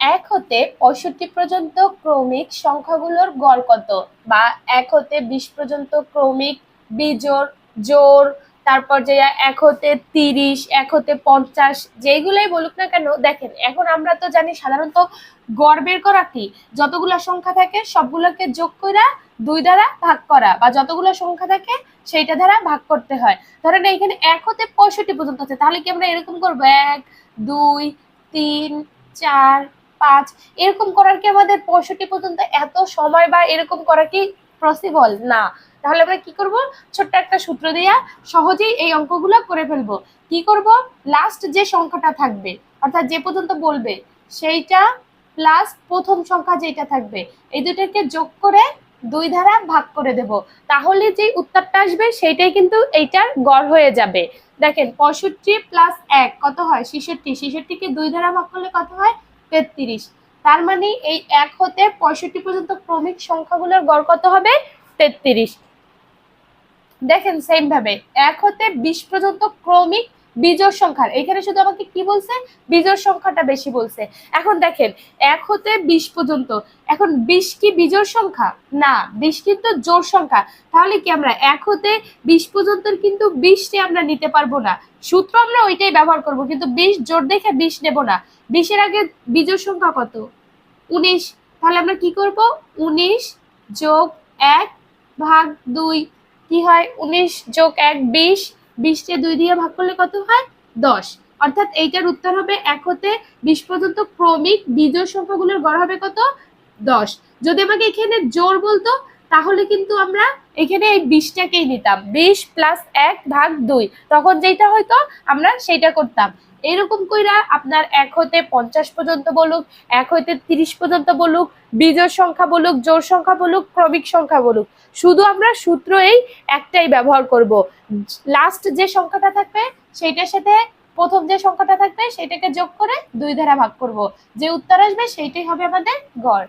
এক হতে পঁয়ষট্টি পর্যন্ত ক্রমিক সংখ্যাগুলোর গড় কত? বা এক হতে বিশ পর্যন্ত ক্রমিক বিজোড় জোর তারপর যে এক হতে তিরিশ, এক হতে পঞ্চাশ যেগুলোই বলুক না কেন, দেখেন, এখন আমরা তো জানি সাধারণত গড় বের করা কি? যতগুলো সংখ্যা থাকে, সবগুলোকে যোগ করা দুই দ্বারা ভাগ করা, বা যতগুলো সংখ্যা থাকে, সেইটা দ্বারা ভাগ করতে হয়। ধরেন এখানে এক হতে পঁয়ষট্টি পর্যন্ত আছে, তাহলে কি আমরা এরকম করব? এক, দুই, তিন, চার পাঁচ, এরকম করার কি আমাদের পঁয়ষট্টি পর্যন্ত এত সময় বা এরকম করা কি পসিবল না। তাহলে আমরা কি করব? ছোট্ট একটা সূত্র দিয়া সহজেই এই অঙ্কগুলো করে ফেলব। কি করব? লাস্ট যে সংখ্যাটা থাকবে, অর্থাৎ যে পর্যন্ত বলবে, সেইটা প্লাস প্রথম সংখ্যা যেটা থাকবে, এই দুটাকে যোগ করে দুই ধারা ভাগ করে দেব। তাহলে যে উত্তরটা আসবে, সেইটাই কিন্তু এইটার গড় হয়ে যাবে। দেখেন, পঁয়ষট্টি প্লাস এক কত হয়? ছেষট্টি। ছেষট্টিকে দুই ধারা ভাগ করলে কত হয়? তেত্রিশ। তার মানে এই এক হতে পঁয়ষট্টি পর্যন্ত ক্রমিক সংখ্যাগুলোর গড় কত হবে? তেত্রিশ। দেখেন সেম ভাবে, এক হতে বিশ পর্যন্ত ক্রমিক বিজোড় সংখ্যার। এখানে শুধু আমাকে কি বলছে? বিজোড় সংখ্যাটা বেশি বলছে। এখন দেখেন, এক হতে বিশ পর্যন্ত। এখন বিশ কি বিজোড় সংখ্যা? না, বিশ কিন্তু জোর সংখ্যা। তাহলে কি আমরা এক হতে বিশ পর্যন্ত কিন্তু বিশটি আমরা নিতে পারব না। সূত্র আমরা ওইটাই ব্যবহার করব, কিন্তু বিশ জোর দেখে বিশ নেব না। বিশের আগে বিজোড় সংখ্যা কত? উনিশ। তাহলে আমরা কি করব? উনিশ যোগ এক ভাগ দুই। কি হয়? উনিশ যোগ এক, বিশ। বিশকে দুই দিয়ে ভাগ করলে কত হয়? দশ। অর্থাৎ এইটার উত্তর হবে এক হতে বিশ পর্যন্ত ক্রমিক বিজয় সংখ্যাগুলোর গড় হবে কত? দশ। যদি আমাকে এখানে জোর বলতো তাহলে কিন্তু আমরা এখানে এই বিশটাকেই নিতাম। বিশ প্লাস এক ভাগ দুই। তখন যেটা হয়তো আমরা সেইটা করতাম। এরকম কইরা আপনার এক হতে পঞ্চাশ পর্যন্ত বলুক, এক হইতে তিরিশ পর্যন্ত বলুক, বিজোড় সংখ্যা বলুক জোর সংখ্যা বলুক, ক্রমিক সংখ্যা বলুক। শুধু আমরা সূত্র এই একটাই ব্যবহার করব। লাস্ট যে সংখ্যাটা থাকবে, সেইটার সাথে প্রথম যে সংখ্যাটা থাকবে সেটাকে যোগ করে দুই ধারা ভাগ করব। যে উত্তর আসবে, সেইটাই হবে আমাদের গড়।